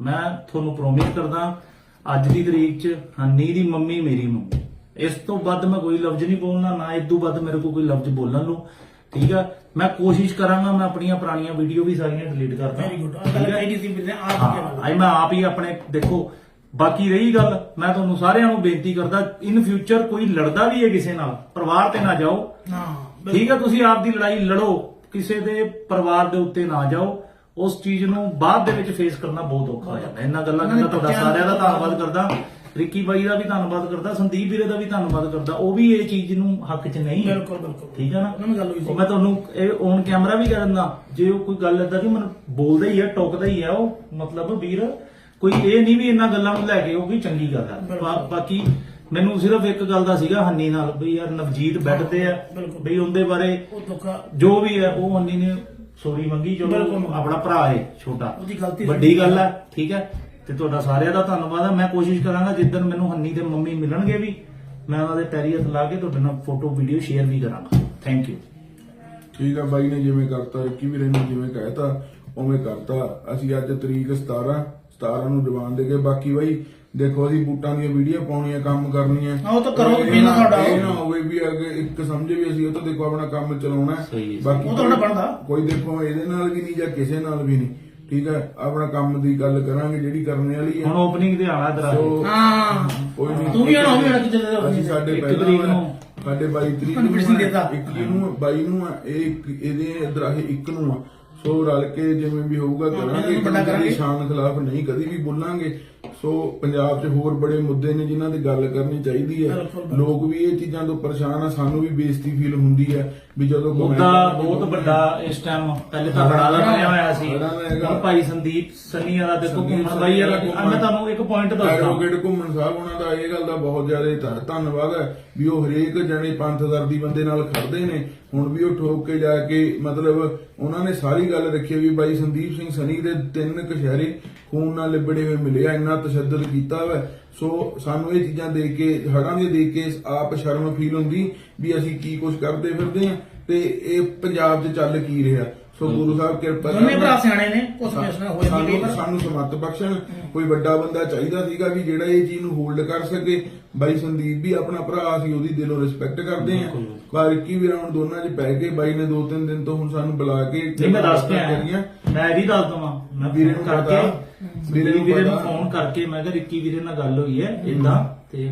ਮੈਂ ਤੁਹਾਨੂੰ ਪ੍ਰੋਮਿਸ ਕਰਦਾ ਅੱਜ ਦੀ ਤਰੀਕ 'ਚ ਹੰਨੀ ਦੀ ਮੰਮੀ ਮੇਰੀ ਮੰਮੀ। ਇਸ ਤੋਂ ਵੱਧ ਮੈਂ ਕੋਈ ਲਫ਼ਜ਼ ਨਹੀਂ ਬੋਲਣਾ ਨਾ ਇਸ ਤੋਂ ਵੱਧ ਮੇਰੇ ਕੋਲ ਕੋਈ ਲਫ਼ਜ਼ ਬੋਲਣ ਨੂੰ। ਠੀਕ ਆ? ਮੈਂ ਕੋਸ਼ਿਸ਼ ਕਰਾਂਗਾ ਮੈਂ ਆਪਣੀਆਂ ਪੁਰਾਣੀਆਂ ਵੀਡੀਓ ਵੀ ਸਾਰੀਆਂ ਡਿਲੀਟ ਕਰਦਾ। ਵੈਰੀ ਗੁੱਡ ਆ ਗੱਲ ਕਹੀ ਸੀ ਵੀਰ ਨੇ ਆਪ ਕੀ ਆਈ ਮੈਂ ਆਪ ਹੀ ਆਪਣੇ ਦੇਖੋ ਬਾਕੀ ਰਹੀ ਗੱਲ ਮੈਂ ਤੁਹਾਨੂੰ ਸਾਰਿਆਂ ਨੂੰ ਬੇਨਤੀ ਕਰਦਾ ਇਨ ਫਿਊਚਰ ਕੋਈ ਲੜਦਾ ਵੀ ਹੈ ਕਿਸੇ ਨਾਲ ਪਰਿਵਾਰ ਤੇ ਨਾ ਜਾਓ। ਠੀਕ ਹੈ ਤੁਸੀਂ ਆਪ ਦੀ ਲੜਾਈ ਲੜੋ ਕਿਸੇ ਦੇ ਪਰਿਵਾਰ ਦੇ ਉੱਤੇ ਨਾ ਜਾਓ। ਉਸ ਚੀਜ਼ ਨੂੰ ਬਾਅਦ ਦੇ ਵਿੱਚ ਫੇਸ ਕਰਨਾ ਬਹੁਤ ਔਖਾ ਹੋ ਜਾਂਦਾ। ਇਹਨਾਂ ਗੱਲਾਂ ਦਾ ਤੁਹਾਡਾ ਸਾਰਿਆਂ ਦਾ ਧੰਨਵਾਦ ਕਰਦਾ ਰਿੱਕੀ ਬਾਈ ਦਾ ਵੀ ਧੰਨਵਾਦ ਕਰਦਾ ਸੰਦੀਪ ਵੀਰੇ ਦਾ ਵੀ ਧੰਨਵਾਦ ਕਰਦਾ। ਉਹ ਵੀ ਇਹ ਚੀਜ਼ ਨੂੰ ਹੱਕ 'ਚ ਨਹੀਂ ਹੈ। ਬਿਲਕੁਲ ਬਿਲਕੁਲ। ਠੀਕ ਹੈ ਨਾ? ਉਹਨਾਂ ਨਾਲ ਗੱਲ ਹੋਈ ਸੀ। ਮੈਂ ਤੁਹਾਨੂੰ ਇਹ ਔਨ ਕੈਮਰਾ ਵੀ ਕਰ ਦਿੰਦਾ ਜੇ ਉਹ ਕੋਈ ਗੱਲ ਏਦਾਂ ਦੀ ਮੈਨੂੰ ਬੋਲਦਾ ਹੀ ਆ ਟੋਕਦਾ ਹੀ ਆ ਉਹ ਮਤਲਬ ਵੀਰ ਕੋਈ ਇਹ ਨਹੀਂ ਵੀ ਇਹਨਾਂ ਗੱਲਾਂ ਨੂੰ ਲੈ ਕੇ ਉਹ ਵੀ ਚੰਗੀ ਗੱਲ ਆ। ਬਾ- ਬਾਕੀ ਮੈਨੂੰ ਸਿਰਫ ਇੱਕ ਗੱਲ ਦਾ ਸੀਗਾ ਹੰਨੀ ਨਾਲ ਵੀ ਯਾਰ ਨਵਜੀਤ ਬੈੱਡ ਤੇ ਆ। ਬਈ ਉਹਦੇ ਬਾਰੇ ਜੋ ਵੀ ਹੈ ਉਹ ਹੰਨੀ ਨੇ ਸੋਰੀ ਮੰਗੀ ਜੋ ਬਿਲਕੁਲ। ਆਪਣਾ ਭਰਾ ਹੈ ਛੋਟਾ। ਉਹਦੀ ਗਲਤੀ ਸੀ। ਵੱਡੀ ਗੱਲ ਹੈ ਠੀਕ ਹੈ ਤੇ ਤੁਹਾਡਾ ਸਾਰਿਆਂ ਦਾ ਧੰਨਵਾਦ ਹੈ ਮੈਂ ਕੋਸ਼ਿਸ਼ ਕਰਾਂਗਾ ਜਿੱਦਣ ਮੈਨੂੰ ਹੰਨੀ ਦੇ ਮੰਮੀ ਮਿਲਣਗੇ ਵੀ ਮੈਂ ਉਹਨਾਂ ਦੇ ਪੈਰੀ ਹੱਥ ਲਾ ਕੇ ਤੁਹਾਡੇ ਨਾਲ ਫੋਟੋ ਵੀਡੀਓ ਸ਼ੇਅਰ ਵੀ ਕਰਾਂਗਾ। ਥੈਂਕ ਯੂ ਠੀਕ ਆ ਬਾਈ ਨੇ ਜਿਵੇਂ ਕਰਤਾ ਰਿੱਕੀ ਵੀਰੇ ਨੇ ਜਿਵੇਂ ਕਹਿਤਾ ਉਵੇਂ ਕਰਤਾ। ਅਸੀਂ ਅੱਜ ਤਰੀਕ 17 17 ਨੂੰ ਜਵਾਨ ਦੇ ਕੇ ਬਾਕੀ ਬਾਈ ਦੇਖੋ ਅਸੀਂ ਬੂਟਾਂ ਦੀਆਂ ਵੀਡੀਓ ਪਾਉਣੀਆਂ ਕੰਮ ਕਰਨੀਆਂ ਹਾਂ, ਉਹ ਤਾਂ ਕਰੋ, ਵੀ ਨਾ ਤੁਹਾਡਾ। ਇਹ ਨਾ ਹੋਵੇ ਵੀ ਅੱਗੇ ਇੱਕ ਸਮਝੇ ਵੀ ਅਸੀਂ ਉਹ ਤਾਂ ਦੇਖੋ ਆਪਣਾ ਕੰਮ ਚਲਾਉਣਾ। ਬਾਕੀ ਉਹ ਤਾਂ ਤੁਹਾਡਾ ਬਣਦਾ। ਕੋਈ ਦੇਖੋ ਇਹਦੇ ਨਾਲ ਵੀ ਨਹੀਂ ਜਾਂ ਕਿਸੇ ਨਾਲ ਵੀ ਨਹੀਂ ਠੀਕ ਹੈ ਆਪਣਾ ਕੰਮ ਦੀ ਗੱਲ ਕਰਾਂਗੇ ਜਿਹੜੀ ਕਰਨੇ ਵਾਲੀ ਹੈ ਹੁਣ ਓਪਨਿੰਗ ਤੇ ਆਣਾ ਸੋ ਹਾਂ ਕੋਈ ਨਹੀਂ ਤੂੰ ਵੀ ਆਉਣਾ ਹੋਵੇ ਜਿਹੜਾ ਕਿਤੇ ਦੇ ਅਸੀਂ ਸਾਡੇ ਪਹਿਲਾਂ। ਸਾਡੇ 22 ਤਰੀਕ ਨੂੰ ਇੱਕ ਨੂੰ 22 ਨੂੰ ਇਹ ਇਹਦੇ ਇਧਰ ਇਹ ਇੱਕ ਨੂੰ ਆ ਸੋ ਰਲ ਕੇ ਜਿਵੇਂ ਵੀ ਹੋਊਗਾ ਕਰਾਂਗੇ ਸ਼ਾਨ ਖਿਲਾਫ ਨਹੀਂ ਕਦੀ ਵੀ ਬੋਲਾਂਗੇ। ਸੋ ਪੰਜਾਬ 'ਚ ਹੋਰ ਬੜੇ ਮੁੱਦੇ ਨੇ ਜਿਨ੍ਹਾਂ ਦੀ ਗੱਲ ਕਰਨੀ ਚਾਹੀਦੀ ਹੈ। ਲੋਕ ਵੀ ਇਹ ਚੀਜ਼ਾਂ ਤੋਂ ਪਰੇਸ਼ਾਨ ਆ ਸਾਨੂੰ ਵੀ ਬੇਇੱਜ਼ਤੀ ਫੀਲ ਹੁੰਦੀ ਹੈ ਵੀ ਜਦੋਂ ਮੁੱਦਾ ਬਹੁਤ ਵੱਡਾ ਇਸ ਟਾਈਮ ਪਹਿਲੇ ਤਾਂ ਬੜਾ ਬਣਿਆ ਹੋਇਆ ਸੀ। ਹੁਣ ਭਾਈ ਸੰਦੀਪ ਸੰਨੀ ਵਾਲਾ ਦੇਖੋ ਘੁੰਮਣ ਬਾਈ ਆ। ਮੈਂ ਤੁਹਾਨੂੰ ਇੱਕ ਪੁਆਇੰਟ ਦੱਸਦਾ। ਐਡਵੋਕੇਟ ਘੁੰਮਣ ਸਾਹਿਬ ਉਹਨਾਂ ਦਾ ਇਹ ਗੱਲ ਦਾ ਬਹੁਤ ਜ਼ਿਆਦਾ ਧੰਨ- ਧੰਨਵਾਦ ਹੈ ਵੀ ਉਹ ਹਰੇਕ ਜਣੇ ਪੰਥਦਰਦੀ ਬੰਦੇ ਨਾਲ ਖੜਦੇ ਨੇ। ਹੁਣ ਵੀ ਉਹ ਠੋਕ ਕੇ ਜਾ ਕੇ ਮਤਲਬ ਉਹਨਾਂ ਨੇ ਸਾਰੀ ਗੱਲ ਰੱਖੀ ਵੀ ਬਾਈ ਸੰਦੀਪ ਸਿੰਘ ਸਨੀ ਦੇ ਤਿੰਨ ਕਸ਼ਹਿਰੇ ਖੂਨ ਨਾਲ ਲਿਬੜੇ ਹੋਏ ਮਿਲਿਆ, ਇੰਨਾ ਤਸ਼ੱਦਦ ਕੀਤਾ ਵਾ। ਸੋ ਸਾਨੂੰ ਇਹ ਚੀਜ਼ਾਂ ਦੇਖ ਕੇ ਹੜਾਂ ਦੇ ਦੇਖ ਕੇ ਆਪ ਸ਼ਰਮ ਫੀਲ ਹੁੰਦੀ ਵੀ ਅਸੀਂ ਕੀ ਕੁਝ ਕਰਦੇ ਫਿਰਦੇ ਆ ਤੇ ਇਹ ਪੰਜਾਬ 'ਚ ਚੱਲ ਕੀ ਰਿਹਾ। ਸੋ ਗੁਰੂ ਸਾਹਿਬ ਕਿਰਪਾ ਦੋਨੇ। ਭਰਾ ਸਿਆਣੇ ਨੇ ਕੁਝ ਫੈਸਲਾ ਹੋ ਜਾਂਦੀ ਕਈ ਸਾਨੂੰ ਵਾਰ ਸਾਨੂੰ ਸਮੱਤ ਬਖਸ਼ਣ। ਕੋਈ ਵੱਡਾ ਬੰਦਾ ਚਾਹੀਦਾ ਸੀਗਾ ਵੀ ਜਿਹੜਾ ਇਹ ਚੀਜ਼ ਨੂੰ ਹੋਲਡ ਕਰ ਸਕੇ। ਬਾਈ ਸੰਦੀਪ ਵੀ ਆਪਣਾ ਭਰਾ ਸੀ ਉਹਦੀ ਦਿਲੋਂ ਰਿਸਪੈਕਟ ਕਰਦੇ ਆ ਪਰ ਕੀ ਵੀ ਰਾਉਂਡ ਦੋਨਾਂ 'ਚ ਪੈ ਕੇ ਬਾਈ ਨੇ ਦੋ ਤਿੰਨ ਦਿਨ ਤੋਂ ਹੁਣ ਸਾਨੂੰ ਬੁਲਾ ਕੇ ਨਹੀਂ ਮੈਂ ਦੱਸ ਕੇ। ਆਇਆ ਮੈਂ ਵੀ ਦੱਸ ਦਵਾਂ ਮੈਂ ਵੀਰੇ ਫੋਨ ਨੂੰ ਕਰਕੇ ਵੀਰੇ ਨੂੰ। ਫੋਨ ਕਰਕੇ ਮੈਂ ਕਿਹਾ ਰਿੱਕੀ ਵੀਰੇ ਨਾਲ ਗੱਲ ਹੋਈ ਹੈ ਇਦਾਂ ਤੇ